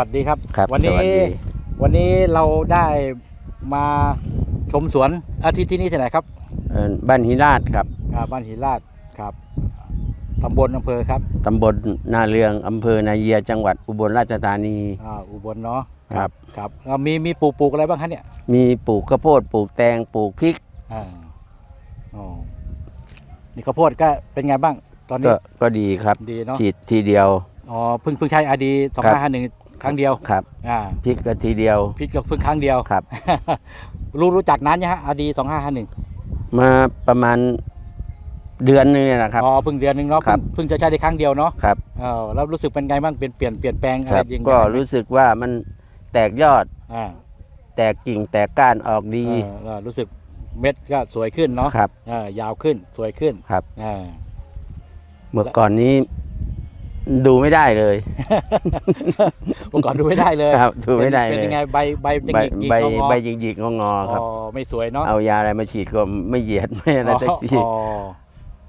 วัสดีครับ ครับวันสวันี้สดี วันนี้เราได้มาชมสวนอาทิตย์ที่นี่ที่ไหนครับเอ่อบ้านหิราชครับ อ่าบ้านหินลาดครับตำบลอำเภอครับตำบลนาเรืองอำเภอนาเยียจังหวัดอุบลราชธานี อ่าอุบลเนาะครับ ครับอ่ามีมีปลูกปลูกอะไรบ้างคะเนี่ยมีปลูกข้าวโพดปลูกแตงปลูกพริกอ่าอ๋อนี่ข้าวโพดก็เป็นไงบ้างตอนนี้ก็ก็ดีครับ ดีเนาะฉีดทีเดียว อ๋อเพิ่งเพิ่งใช้อาดีสองครัห้าบห้าหนึ่ง ครั้งเดียวครับอ่าพริกก็ทีเดียวพริกก็เพิ่งครั้งเดียวครับ รู้รู้จักนั้นยังฮะอาดีสองห้าห้าหนึ่งมาประมาณเดือนนึงเนี่ยนะครับอ๋อเพิ่งเดือนหนึ่งเนาะครับเพิ่งเพิ่งจะใช้ได้ครั้งเดียวเนาะครับเออแล้วรู้สึกเป็นไงบ้างเปลี่ยนเปลี่ยนเปลี่ยนแปลงอะคไรรับยังไงก็บ้างรู้สึกว่ามันแตกยอดอ่าแตกกิ่งแตกก้านออกดีเออเออรู้สึกเม็ดก็สวยขึ้นเนาะครับเออยาวขึ้นสวยขึ้นครับอ่าเมื่อก่อนนี้ดูไม่ได้เลย เมื่อก่อนดูไม่ได้เลยครับดูไม่ได้เป็นเลยยังไงใบใบจะใบหงิกหงิกใบงอใบหยิกๆงอๆครับอ๋อไม่สวยเนาะเอายาอะไรมาฉีดก็ไม่เหยียดไม่อะไรสักทีอ๋อ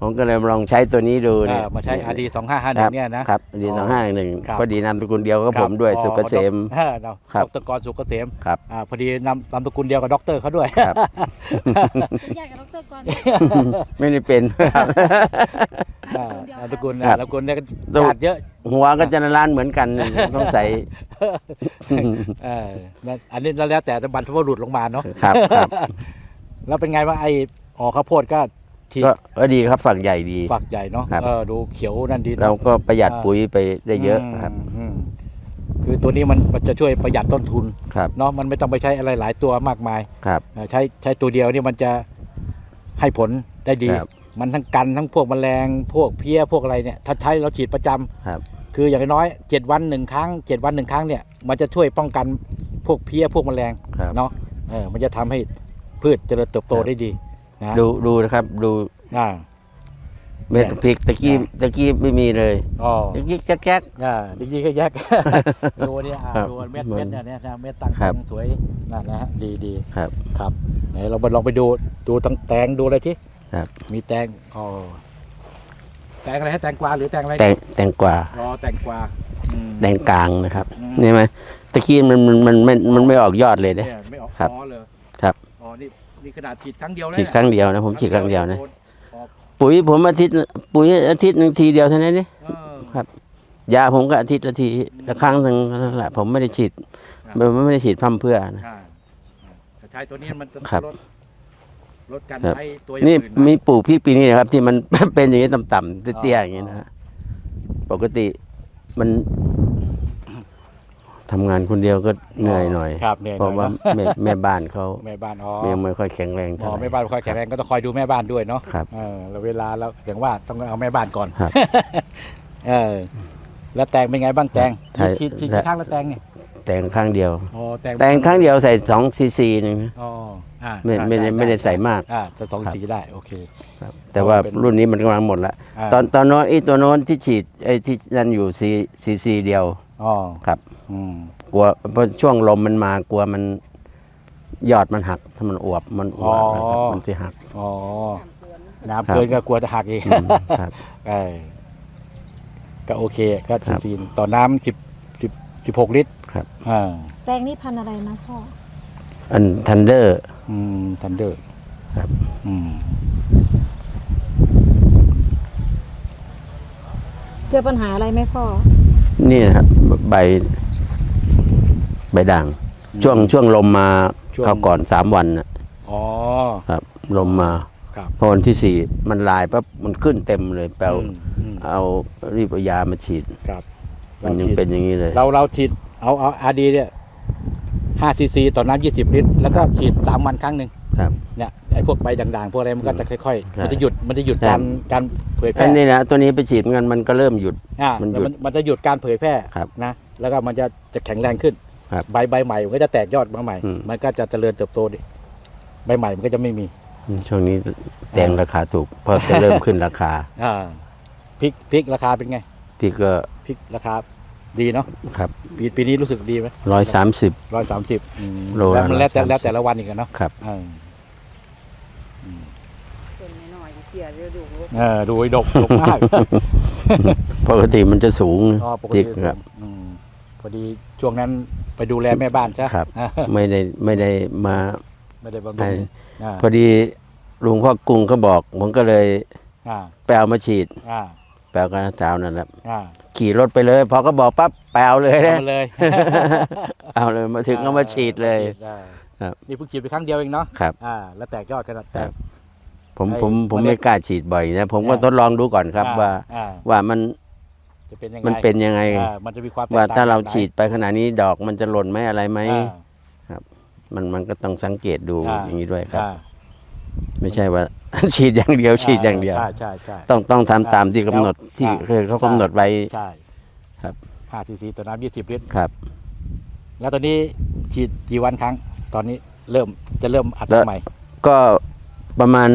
ผมก็เลยลองใช้ตัวนี้ดูเอเนี่ยอมาใช้อาดีสองห้าห้าหนึ่งเนี่ยนะครับดีสองห้าหนึ่งหนึ่งครับพอดีนามสกุลเดียวกับผมด้วยอ๋อสุกเกษมเออเนาะครับดรกรสุกเกษมครับอ่าพอดีนำนามสกุลเดียวกับด็อกเตอร์เขาด้วยครับอยากกับดรก่อนไม่ได้เป็นครับอ่านามสกุลครันะบนามสกุลเนี่ยก็ต้องญาติเยอะหัวก็จะนร้านเหมือนกันต้องใส่เออนั่นอันนี้แล้วแต่บรรพบุรุษลงมาเนาะครับครับแล้วเป็นไงบ้างไอ้อ๋อข้าวโพดก็ ฉีดก็ก็ดีครับฝักใหญ่ดี ฝักใหญ่เนาะครับ เออดูเขียวนั่นดีนะเราก็ประหยัดอ่าปุ๋ยไปได้เยอะครับมอืมคือตัวนี้มันมันจะช่วยประหยัดต้นทุนครับเนาะมันไม่ต้องไปใช้อะไรหลายตัวมากมายครับ เออใช้ใช้ตัวเดียวนี่มันจะให้ผลได้ดี ครับมันทั้งกันทั้งพวกแมลงพวกเพี้ยพวกอะไรเนี่ยถ้าใช้เราฉีดประจำครับ คืออย่างน้อยเจ็ดวันหนึ่งครั้งเจ็ดวันหนึ่งครั้งเนี่ยมันจะช่วยป้องกันพวกเพี้ยพวกแมลง ครับ เนาะเออมันจะทำให้พืชเจริญเติบโตครับ ได้ดี นะดูดูนะครับ ดูอ่าเม็ดพริกตะกี้อ่าตะกี้ไม่มีเลยอ๋อตะกี้แจ๊กแจ๊กอ่าดีๆก็แยกดูเนี่ยอ่าครับดูเม็ดเหมืเม็อดนเนี่ยเนี่ยนะเม็ดตั้งครับสวยนั่นนะฮะดีดีครับ ครับไหนเราไปลองไปดูดูตั้งแตงดูอะไรที่ครับ มีแตงอ๋อแตงอะไรฮะแตงกวาหรือแตงอะไรแตงแตงกวาอ๋อแตงกวาอืมแตงกลางนะครับอืมนี่ไหมตะกี้มันมันมันมันมันไม่ออกยอดเลยเนี่ยเนี่ยไม่ออกครับอ๋อเลยครับอ๋อนี่ นี่ขนาดฉีดครั้งเดียวนะฉีดครั้งเดียวนะผมฉีดครั้งเดียวนะโออกปุ๋ยผมอาทิตย์ปุ๋ยอาทิตย์หนึ่งทีเดียวเท่านั้นนี่เออครับยาผมก็อาทิตย์ละทีละครั้งหนึ่งนั่นแหละผมไม่ได้ฉีดครับไม่ไม่ได้ฉีดพร่ำเพรื่อนะอ่าแต่ใช้ตัวนี้มันจะครับลดลดการครับ ใช้ตัวอย่างนี่อื่นมีปลูกพริกปีนี้นะครับ ที่มัน เป็นอย่างนี้ต่ำๆเตี้ยๆอย่างนี้นะฮะปกติมัน ทำงานคนเดียวก็เหนื่อยหน่อย ครับเหนื่อยเพหน่ราะอยว่าเนอะแม่แม่บ้านเขาแม่บ้านอ๋อยังไม่ค่อยแข็งแรงอ๋เท่าอไหร่ แม่บ้านคอยแข็งแรงก็ต้องคอยดูแม่บ้านด้วยเนาะครับ เออแล้วเวลาเราอย่างว่าต้องเอาแม่บ้านก่อน ครับ เออ แล้วแตงเป็นไงบ้างแตงใช่ฉีดฉีดใช่ ข้างละแตงเนี่ยแตงข้างเดียว อ๋อแตงแตงข้างเดียวใส่สองซีซีหนึ่งนะอ๋ออ่าไม่ไม่ได้ไม่ได้ใส่มาก อ่าจะสองครับสีได้โอเค ครับแต่ว่าเป็น รุ่นนี้มันกำลังหมดแล้วาตอนตอนโน้นไอ้ตัวโน้นที่ฉีดไอ้ที่นั่นอยู่ซีซีซีเดียว อ๋อครับอืมกลัวเพราะช่วงลมมันมากลัวมันยอดมันหัก ถ้ามันอวบมันอวบนะครับมันจะหัก อ๋อน้ำเกลือน้ำเกินก็กลัวจะหักอีกอืมครับ เออก็โอเคก็ครัซีบซีต่อน้ำสิบสิบสิบหกลิตรครับ อ่าแตงนี่พันธุ์อะไรนะพ่อ อันทันเดอร์ อืมทันเดอร์ครับ อืม เจอปัญหาอะไรไหมพ่อ นี่นะครับใบใบด่าง ช่วงช่วงลมมาช่วง เขาวก่อนสามวันน่ะอ๋อ ครับ ลมมาครับ พอวันที่สี่มันลายปั๊บมันขึ้นเต็มเลยแปลวอืมอืมเอารีบเอายามาฉีด ครับมันยังฉีดเป็นอย่างนี้เลย เราเราฉีดเอาเอาอาดีเนี่ยห้าซีซีต่อน้ำยี่สิบลิตร แล้วก็ฉีดสามวันครั้งหนึ่ง ครับ เนี่ยไอ้พวกใบด่างๆ พวกอะไรมันก็จะค่อยใช่ ๆ มันจะหยุดมันจะหยุดใช่การการเผยแพอัร่นนี้นะตัวนี้ไปฉีดเหมือนกันมันก็เริ่มหยุด อ่ามันหยุแล้วดมันมันจะหยุดการเผยแพร่ครับนะแล้วก็มันจะจะแข็งแรงขึ้น ครับใบใบใหม่มันก็จะแตกยอดมาใหม่ อืม มันก็จะเจริญเติบโตดิใบใหม่มันก็จะไม่มีช่วงนี้แตงราคาถูกเพราะจะเริ่มขึ้นราคาอ่าพริกพริกราคาเป็นไง พี่ก็พริกราคา ดีเนาะครับปีปีนี้รู้สึกดีไหมร้อยสามสิบ ร้อยสามสิบโลละแล้วมันแล้วแต่130 แล้วแต่ละวันอีกอะเนาะครับ เออต้นน้อยๆเกี่ยเดี๋ยวดูเออดูไอ้ดกดกมาก ปกติมันจะสูงอ๋อปกพริติกครับอืมพอดีช่วงนั้นไปดูแลแม่บ้านใช่ครับ ไม่ได้ไม่ได้มาไม่ได้บำไอ้รุงอ่าพอดีลุงพ่อกรุงก็บอก ผมก็เลยอ่าไปเอามาฉีดอ่าไปเอากันสาวนั่นแหละอ่า ขี่รถไปเลย พอก็บอกปั๊บไปเอาเลยเอานะมาเลย เอาเลยมาถึงก็มาฉีดเลย ฉีอ่าครับ นี่เพิ่งฉีดไปครั้งเดียวเองเนาะครับ อ่า แล้วแตกยอดขนาดแตครัก บ ผมไอ้ผมผมเมล็ดไม่กล้าฉีดบ่อยนะผมก็อ่า ทดลองดูก่อนครับอ่ว่า อ่าว่ามันจะเป็นยังไงมันเป็นยังไง อ่ามันจะมีความแตกว่าต่งถ้าเราอย่งไหนฉีดไปขนาดนี้ดอกมันจะหล่นไหมอะไรไหม อ่ามันมันก็ต้องสังเกตดูอ่า อย่างนี้ด้วยครับ อ่า ไม่ใช่ว่า ฉีดอย่างเดียวฉีดอย่างเดียว ใช่ใช่ใช่ต้องต้องทำตามที่กำหนดแล้วที่อ่าเคยเขากำหนดไว้ ใช่ครับ ห้าซีซีต่อน้ำยี่สิบลิตรครับ แล้วตอนนี้ฉีดกี่วันครั้ง ตอนนี้เริ่มจะเริ่มอัดแล้ว ใหม่ก็ประมาณ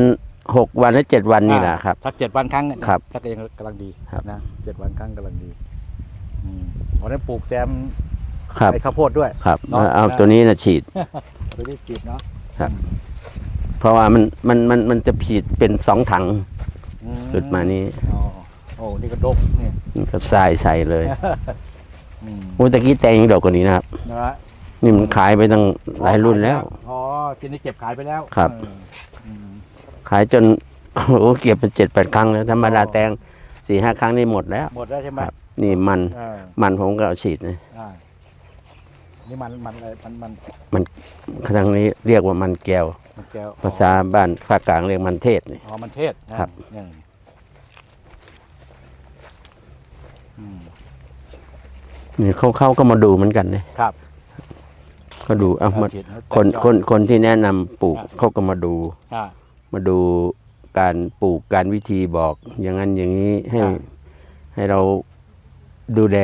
หกวันหรือเจ็ดวันนี่แหละครับ สักเจ็ดวันครั้งครับสักยังกำลังดีครับ นะเจ็ดวันครั้งกำลังดีอืมวันนั้นปลูกแซมครับ ไอ้ข้าวโพดด้วย ครับเนาะแล้วเอาตัวนี้นะฉีดไปได้ฉีดเนาะ เพราะว่ามันมันมันมันจะผิดเป็นสองถังอืสุดมานี้อ๋อโอ้นี่ก็ดกนี่มันก็ใส่ใส่เลยอืมโอ้ตะกี้แตงยังดอกกว่านี้นะครับ นะฮะนี่มันขายไปตั้งหลายรุ่นแล้ว อ๋อทีนี้เก็บขายไปแล้วครับ เอออืมขายจน โอ้เก็บไปเจ็ดแปดครั้งแล้วธรรมดาอ๋อแตงสี่ห้าครั้งนี่หมดแล้ว หมดแล้วใช่ไหมครับ นี่มันเออมันผมก็เอาฉีดนะอ่า นี่มันมันอะไรมันมันทางนี้เรียกว่ามันแก้ว มันแก้วภาษาบ้านภาคกลางเรียกมันเทศนี่ อ๋อมันเทศนะครับ อืมอืมนี่เขาเขาก็มาดูเหมือนกันเนี่ยครับ ก็ดูเอามาฉีดให้แตกคนยอดคนคนที่แนะนำปลูกครับเขาก็มาดู อ่า มาดูการปลูกการวิธีบอก อย่างนั้นอย่างนี้ให้ อ่า ให้เราดูแล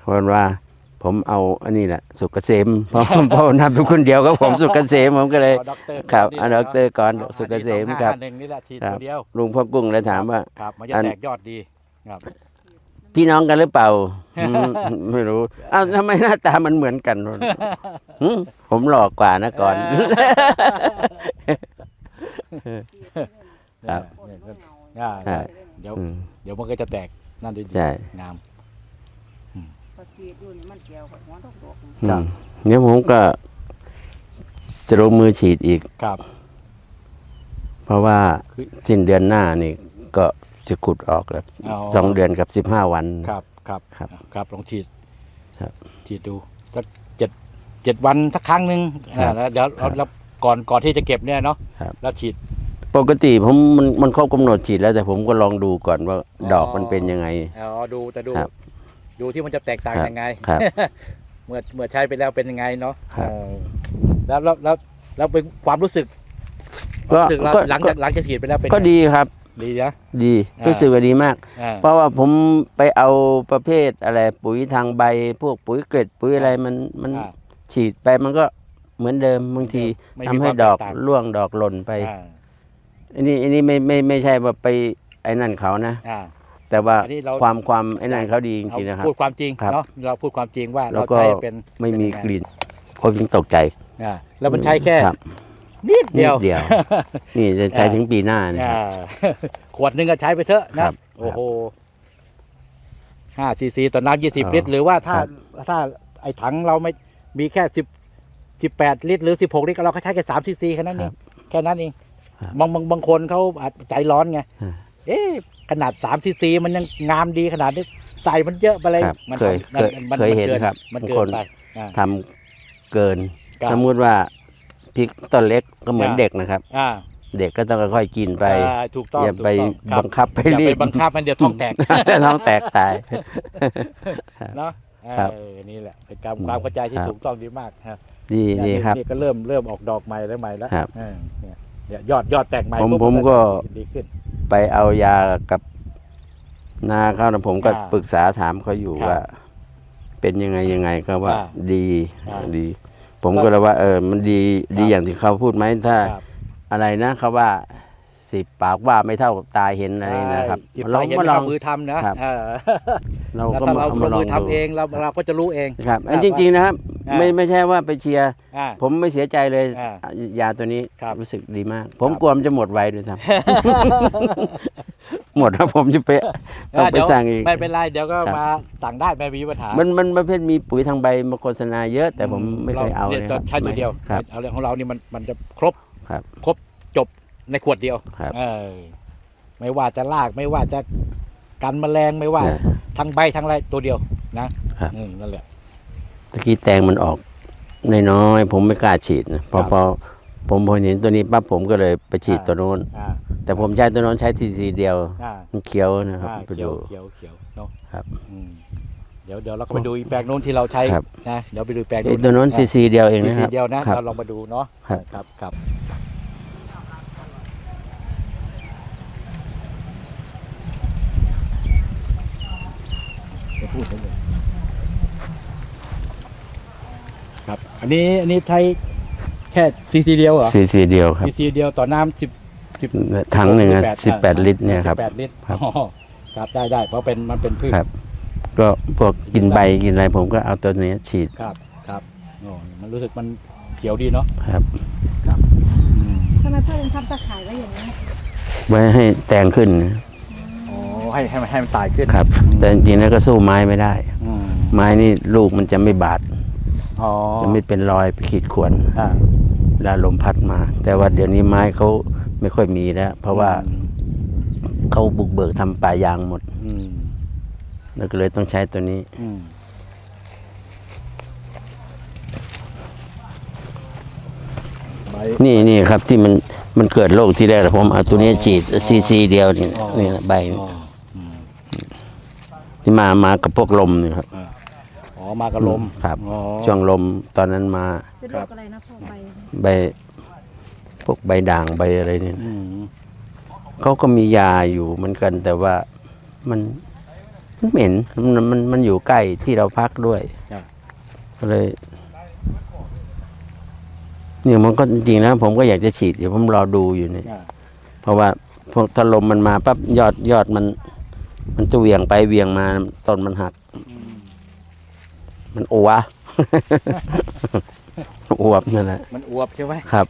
เพราะว่า ผมเอาอันนี้แหละสุกเกษมเพราะเพราะนามทุกคนเดียวกับผมสุกเกษมผมก็เลยอาด็อกเตอร์ครับนี่อันนะดอกเตอร์ก่อนอาสุกเกษมอันนี้ครับ2551นี่แหละฉีดครับตัวเดียวลุงพ่อกุ้งเลยถามว่าครับมันจะอันแตกยอดดีครับพี่น้องกันหรือเปล่าอืมไม่รู้อ้าวทำไมหน้าตามันเหมือนกันวะหึผมหลอกกว่านะก่อนครับเนี่ยเนี่ยอ่าใช่เดี๋ยวอืมเดี๋ยวมันก็จะแตกนั่นดีใช่งาม พอฉีดอยู่นี่มันเกี่ยวกับหัวดกๆอืครับมเนี่ยผมก็จะลงมือฉีดอีก ครับ เพราะว่าคือ สิ้นเดือนหน้านี่ก็จะขุดออกแล้วอ๋อ สองเดือนกับสิบห้าวัน ครับครับครับครับลองฉีดครับ ฉีดดูสักเจ็ดเจ็ดวันสักครั้งหนึ่งครับอ่าแล้วเดี๋ยวครับแล้วก่อนก่อนที่จะเก็บเนี่ยเนาะครับแล้วฉีด ปกติผมมันมันครบกำหนดฉีดแล้วแต่ผมก็ลองดูก่อนว่าอ๋อดอกมันเป็นยังไง อ๋อดูแต่ดูครับ ดูที่มันจะแตกต่างครับยังไง ครับ เมื่อเมื่อใช้ไปแล้วเป็นยังไงเนาะครับ เออแล้วแล้วแล้วแล้วเป็นความรู้สึกความรู้สึกเราก็หลังจากหลังจากฉีดไปแล้วเป็นก็ไงดีครับ ดีนะ ดีอ่ารู้ รู้สึกว่าดีมาก อ่า เพราะว่าผมไปเอาประเภทอะไรปุ๋ยทางใบ พวกปุ๋ยเกล็ดปุ๋ยอะไรมันมันอ่า ฉีดไปมันก็เหมือนเดิมบางทีไม่ทำมีให้ความดอกแตต่าง ร่วงดอกหล่นไป อ่าอันนี้อันนี้ไม่ไม่ไม่ใช่ว่าไปไอ้นั่นเขานะ อ่า แต่ว่าอันนี้เรา ความความไอ้นั่นเขาดีจเอาริงๆนะครับ พูดความจริงครับ เนาะเราพูดความจริงว่าแล้เราวก็ใช้เป็นไม่มีเป็นยังไงกลิ่นผมยังตกใจอ่าแล้วมันใช้แค่ครับนิดเดียวนิดเดียว นี่จะใช้อ่าถึงปีหน้านะคอ่ารับ ขวดหนึ่งก็ใช้ไปเถอะคนะรับโอ้โหห้าซีซีต่อน้ำยี่สิบอ๋อลิตร หรือว่าถ้าครับถ้าไอ้ถังเราไม่มีแค่สิบสิบแปดลิตร หรือสิบหกลิตรเราก็ใช้แค่สามซีซีแค่นั้นเองแค่นั้นเองครับบางบางบางคนเขาอาจใจร้อนไงอ่าเอ๊ะ ขนาดสามซีซีมันยังงามดีขนาดนี้ใส่มันเยอะไปเลยครับมันเคยมันเคยมันเคยมันเห็นกิครับมันบางเกิคนนไปอ่า ทำเกินครับ สมมติว่าพริกต้นเล็กก็เหมือนอ่าเด็กนะครับ อ่าเด็กก็ต้องค่อยๆกินไปอ่าถูกต้องอย่าไปถูกต้องบังคับไปอย่ารีไปบบังคับมันเดี๋ยวท้องแตก ท้องแตกตาย เนาะครับเออนี่แหละเป็นการความเข้าใจที่ครับ ถูกต้องดีมากครับดีดีครับ นี่ก็เริ่มเริ่มออกดอกใหม่แล้วใหม่แล้วครับเออเนี่ยเนี่ยยอดยอดแตกใหม่ผมปุ๊บผมนก็ดีขึ้น ไปเอายากับนาเขานะผมก็อ่าปรึกษาถามเขาอยู่ครับว่า เป็นยังไงยังไงก็ว่าอ่าดีอ่าดี ผมก็เลยว่า เออ มันดีดีครับอย่างที่เขาพูดไหมถ้า ครับ อะไรนะเขาว่าสิบปากว่าไม่เท่าตาเห็นอะไรนะครับจิบลตาองเห็นมาไม่ลอเอางมือทำนะครับ เออเราแล้วก็ถ้ามาเราเอาลมางลองมือทำดูเองเราเราก็จะรู้เองครับอ่าอันจริง ๆนะครับ อ่าไม่ไม่ใช่ว่าไปเชียร์อ่า ผมไม่เสียใจเลยอ่ายาตัวนี้ครับ รู้สึกดีมาก ผมครับกลัวมันจะหมดไวด้วยซ้ำ หมดครับผมจะไปต้องไปเดี๋ยวสั่งอีก ไม่เป็นไรเดี๋ยวก็ครับ มาสั่งได้ไม่มีปัญหามันมันประเภทมีปุ๋ยทางใบมาโฆษณาเยอะ แต่ผมไม่เคยเอารเลยครับใช้ตัวเดียวครับ เอาเรื่องของเรานี่มันมันจะครบครับ ครบจบในขวดเดียวครับ เออไม่ว่าจะลากไม่ว่าจะกันแมลงไม่ว่า เออทั้งใบทั้งอะไรตัวเดียวนะครับ อืมนั่นแหละ ตะกี้แตงมันออกน้อยๆผมไม่กล้าฉีดนะพอครับพอผมพอเห็นตัวนี้ปั๊บผมก็เลยไปฉีดอ่าตัวโน้น อ่าแต่ผมใช้ตัวโน้นใช้ทีซีเดียว อ่ามันเขียวนะครับอ่าไปเขียดู วเขียวเขียวเนาะครับอืมเดี๋ยวเดี๋ยวเราก็ไปดูอีกแปลงโน้นที่เราใช้ครับ นะเดี๋ยวไปดูแปลงไอ้ตัวโน้นซีซีเดียวเองซีนะคซีรับเดียวนะครับเราลองมาดูเนาะครับ ครับครับจะพูดได้เลย ครับ อันนี้อันนี้ใช้แค่ซีซีเดียวเหรอซีซีเดียวครับซีซีเดียวต่อน้ำสิบสิบถังหนึ่งอะ18สิบแปดลิตรเนี่ยครับสิแปดลิตรครับอ๋อครับได้ได้เพราะเป็นมันเป็นพืชครับ ก็พวกกินใบกินอะไรผมก็เอาตัวนี้ฉีดครับครับโอ้มันรู้สึกมันเขียวดีเนาะครับอืมทำไมพ่อถึงทำตะข่ายไว้อย่างนี้ไว้ให้แตงขึ้นอ๋อให้ให้มันให้มันตายขึ้นครับ แต่จริงๆแล้วก็สู้ไม้ไม่ได้อืมไม้นี่ลูกมันจะไม่บาดอ๋อ จะไม่เป็นรอยไปขีดข่วนอ่าเวลาลมพัดมา แต่ว่าเดี๋ยวนี้ไม้เขาไม่ค่อยมีแล้ว เพราะว่าเขาบุกเบิกทำป่ายางหมดอืมแล้วก็เลยต้องใช้ตัวนี้อืมใบนี่นี่ครับที่มันมันเกิดโรคที่แรกผมเอาตัวนี้ฉีดซีซีเดียวนี่อ๋อนี่นะใบอ๋ออืมที่มามากับพวกลมนี่ครับ อ๋อมากระลมครับ อ๋อ ช่วงลมตอนนั้นมาเป็นคโรรับคอะไรนะพ่อใบใบพวกใบด่างใบอะไรนี่อืมเขาก็มียาอยู่เหมือนกัน แต่ว่ามันมันเหม็นมันมันมันอยู่ใกล้ที่เราพักด้วยครับ ก็เลยเนี่ยมันก็จริงๆนะผมก็อยากจะฉีดเดี๋ยวผมรอดูอยู่เนี่ย อ่าเพราะว่าพวกถ้าลมมันมาปั๊บยอดยอดมัน มันจะเหวี่ยงไปเหวี่ยงมาต้นมันหัก มันอัว อวบนั่นแหละมันอวบใช่ไหมครับ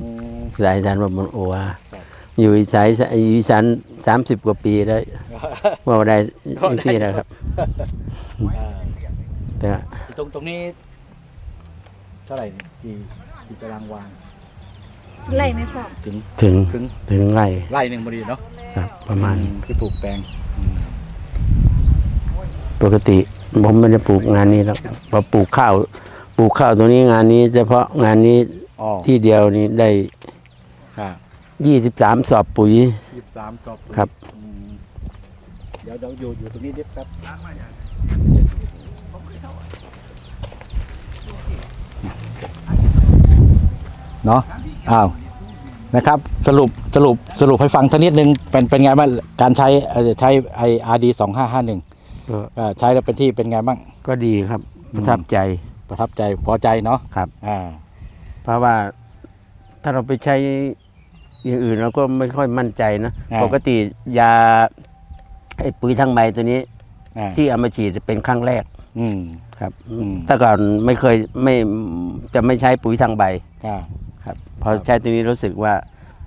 อืม สายอีสานว่ามันอัว ครับ อยู่อีสายอยู่อีสานสามสิบกว่าปีแล้วว่าได้ยังที่นะครับ อ่าแต่ตรงตรงนี้ เท่าไหร่เนี่ยกี่กี่ตารางวาไล่ไหมพ่อถึงถึงถึงถึงไร่ไร่หนึ่งพอดีเนาะครับ ประมาณอืที่ปลูกแปลงอืม ปกติผมไม่ได้ปลูกงานนี้แล้วพอปลูกข้าว ปลูกข้าวตรงนี้งานนี้เฉพาะงานนี้อ๋อที่เดียวนี้ได้ค่ะยี่สิบสามสอบปุ๋ย ยี่สิบสามจบครับ อืมเดี๋ยวเดี๋ยวอยู่อยู่ตรงนี้นิดครับเนาะอ้าวนะครับ สรุปสรุปสรุปให้ฟังท่านิดนึงเป็นเป็นไงบ้างการใช้เอ่อใช้ไออาร์ดีสองห้าห้าหนึ่ง ก็ใช้แล้วเป็นที่เป็นไงบ้าง ก็ดีครับประทับใจประทับใจพอใจเนาะครับ อ่า เพราะว่าถ้าเราไปใช้อย่างอื่นเราก็ไม่ค่อยมั่นใจนะอ่า ปกติยาไอ้ปุ๋ยทางใบตัวนี้ อ่าที่เอามาฉีดเป็นครั้งแรกอืม ครับอืม แต่ก่อนไม่เคยไม่จะไม่ใช้ปุ๋ยทางใบอ่า ครับพอใช้ตัวนี้รู้สึกว่า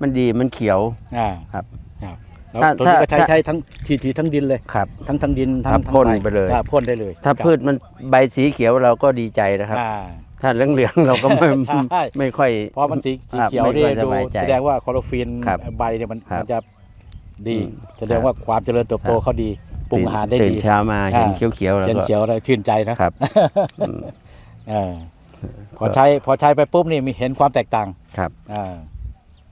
มันดีมันเขียวอ่าครับ ครับ แล้วถ้าตัวนี้ก็ใช้ถ้า ใช้ทั้งฉีดฉีดทั้งดินเลย ครับ ทั้งทั้งดินทั้งครับทั้งพ่นใบไปเลย อ่าพ่นได้เลยถ้าครับพืชมันใบสีเขียวเราก็ดีใจนะครับ อ่า ถ้าเหลืองๆเราก็ไม่ใช่ ไม่ค่อย เพราะมันสีสีครับเขียวไม่นี่ค่อยสดูบายใจแสดงว่าคลอโรฟิลครับใบเนี่ยมันครับมันจะดีอืมแสดงว่าความเจริญเติบโตครับ เขาดีปรุงอาหารได้ตื่นดี เช้ามาเห็นอ่า เขียวๆแล้วเขียวก็เขียวๆเลยชื่นใจนะ ครับอืมเออพอใช้พอใช้ไปปุ๊บนี่มีเห็นความแตกต่างครับ อ่า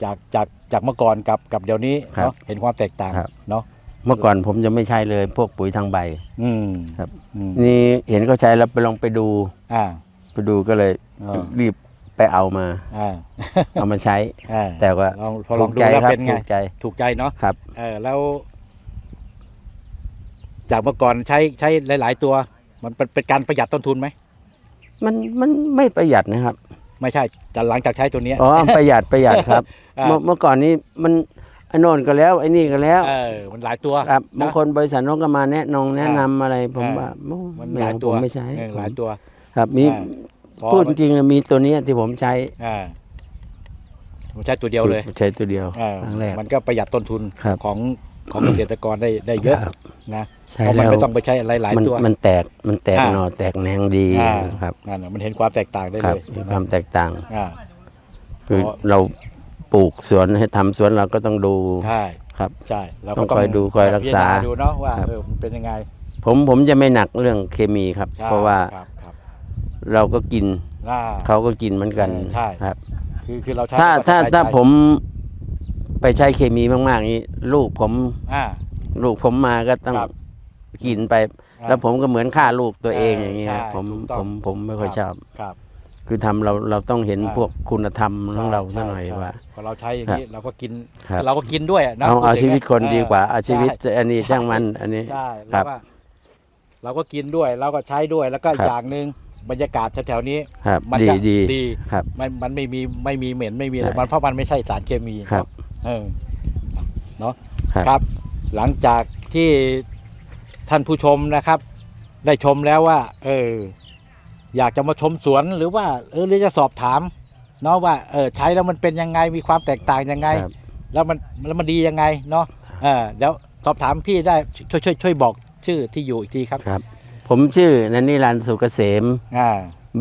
จากจากจากเมื่อก่อนกับกับเดี๋ยวนี้ครับเนาะเห็นความแตกต่างครับ เนาะเมื่อก่อนผมจะไม่ใช้เลยพวกปุ๋ยทางใบ อืมครับ อืมนี่เห็นเขาใช้แล้วไปลองไปดูอ่า ไปดูก็เลยอ่า รีบไปเอามา อ่าเอามาใช้ อ่าแต่ว่าลองพอลองดูถูกใจแล้วครับเป็นไง ถูกใจถูกใจเนาะครับ เออแล้ว จากเมื่อก่อนใช้ใช้หลาย ๆ ตัว มันเป็นเป็นการประหยัดต้นทุนไหมมันมันไม่ประหยัดนะครับ ไม่ใช่แต่หลังจากใช้ตัวเนี้ย อ๋อ ประหยัดประหยัดครับ อ่าเมื่อเมื่อก่อนนี้มันไอ้โน่นก็แล้วไอ้นี่ก็แล้วเออมันหลายตัวครับนะ บางคนบริษัทน้องก็มาแนะนงแนะนำอะไร ผมอ่าว่าโอ้มันไม่หลายเอาตัวผมไม่ใช้เออหลายตัว ครับมีอ่า พอพูดจริงๆนะมีตัวเนี้ยที่ผมใช้อ่าผมใช้ตัวเดียวเลยใช้ตัวเดียวอ่าครั้งแรก มันก็ประหยัดต้นทุนครับของของเกษตรกรได้ได้เยอะครับ นะใช้เพราะมันแล้วไม่ต้องไปใช้อะไรหลายมันตัว มันแตกมันแตกอ่า หน่อแตกแหนงดีอ่าครับ นั่นน่ะมันเห็นความแตกต่างได้ครัเลบยมีความแตกต่าง อ่า คือเพราะเรา ปลูกสวนให้ทำสวนเราก็ต้องดูใช่ครับ ใช่เราก็ต้องคอยดูคอยรักษาพิจณดูเนาะว่าครับ เออมันเป็นยังไงผมผมจะไม่หนักเรื่องเคมีครับ ใช่เพราะว่าครับครับเราก็กินอ่า เขาก็กินเหมือนกันเออใช่ ครับ คือคือเราใช้ถ้าก็ถ้าสบยใจถ้าผมไปใช้เคมีมากๆนี้ลูกผมอ่า ลูกผมมาก็ต้องครับ กินไปอ่าแล้วผมก็เหมือนฆ่าลูกตัวเองเอออย่างเงี้ยใช่ผมถูกต้ผอง มผมไม่ค่อยครับชอบ ครับ คือทำเราเราต้องเห็นอ่าพวกคุณธรรมของเราซะใช่หน่อยใช่ว่า พอเราใช้อย่างนี้เราก็กิน ครับ เราก็กินด้วยะนะเอาพูดเอาถึงชีวิตคนเออดีกว่าเอาชีวิตใช่อันนี้ใช่ช่างมันอันนี้ ใช่ครัแล้วบก็เราก็กินด้วยเราก็ใช้ด้วยแล้วก็ครับ อย่างหนึ่งบรรยากาศแถวๆนี้ ครับมันดีก็ดีดี ครับ มันมันไม่มีไม่มีเหม็นไม่มีอะไรใช่มันเพราะมันไม่ใช่สารเคมีครับเออเนาะครับครับ หลังจากที่ท่านผู้ชมนะครับ ได้ชมแล้วว่า เออ อยากจะมาชมสวนหรือว่าเออหรือจะสอบถาม เนาะว่าเออใช้แล้วมันเป็นยังไงมีความแตกต่างยังไง ครับ แล้วมันแล้วมันดียังไงเนาะเออเดี๋ยวสอบถามพี่ได้ช่วยช่วยช่วยบอกชื่อที่อยู่อีกทีครับครับ ผมชื่อนันนิรันดร์สุกเกษม อ่า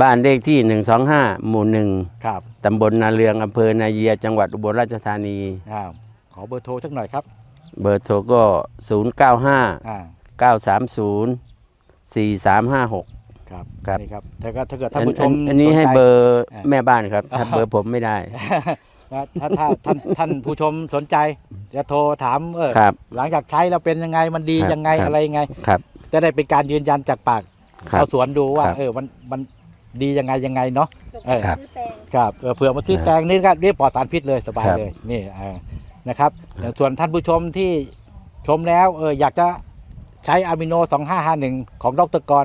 บ้านเลขที่ 125 หมู่หนึ่งครับตำบลนาเรืองอำเภอนาเยียจังหวัดอุบลราชธานี อ่าขอเบอร์โทรสักหน่อยครับเบอร์โทรก็ 095 อ่า930 4356 ครับครับ นี่ครับถ้าเกิดถ้าเกิดท่าอันนผู้ชอัมนอันนี้ให้สใจเบอร์อ่า แม่บ้านครับถ้าอ่าเบอร์ผมไม่ได้ นะถ้าถ้าท่านท่านผู้ชมสนใจ จะโทรถามเออครับหลังจากใช้แล้วเป็นยังไงมันดีครับยังไงครับ อะไรยังไง ครับ จะได้เป็นการยืนยันจากปากครับชาวสวนดูว่า ครับ เออมันมันดียังไงยังไงเนาะ เออ ครับ ครับเออเผื่อมาซื้อครับแตงนี่ก็เรียกปลอดสารพิษเลยสบายครับ เลยนี่เออนะครับอย่างส่วนท่านผู้ชมที่ชมแล้วเอออยากจะใช้อะมิโน 2551 ของดรกร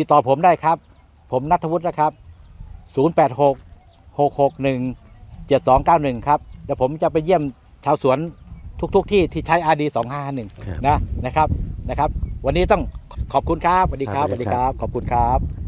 ติดต่อผมได้ครับ ผมนัทวุฒินะครับ 086 661 7291 ครับแล้วผมจะไปเยี่ยมชาวสวนทุกๆทที่ที่ใช้ RD ครับ2551นะนะครับนะครับ วันนี้ต้องขอบคุณครับสวัสดีครับคสรับวัสดีครับ ขอบคุณครับ